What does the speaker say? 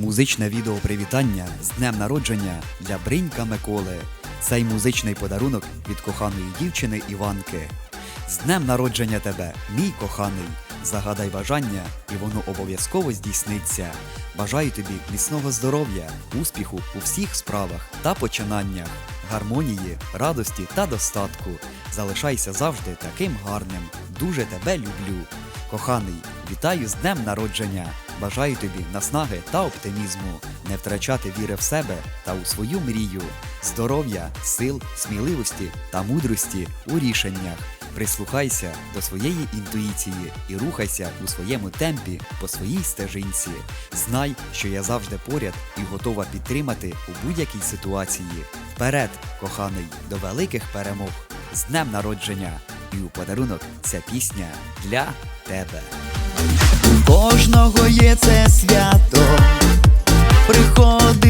Музичне відео привітання з днем народження для Бринька Миколи. Цей музичний подарунок від коханої дівчини Іванки. З днем народження тебе, мій коханий. Загадай бажання, і воно обов'язково здійсниться. Бажаю тобі міцного здоров'я, успіху у всіх справах та починаннях, гармонії, радості та достатку. Залишайся завжди таким гарним. Дуже тебе люблю. Коханий, вітаю з днем народження! Бажаю тобі наснаги та оптимізму, не втрачати віри в себе та у свою мрію, здоров'я, сил, сміливості та мудрості у рішеннях. Прислухайся до своєї інтуїції і рухайся у своєму темпі по своїй стежинці. Знай, що я завжди поряд і готова підтримати у будь-якій ситуації. Вперед, коханий, до великих перемог! З днем народження! І у подарунок ця пісня для тебе. Кожного є це свято, приходить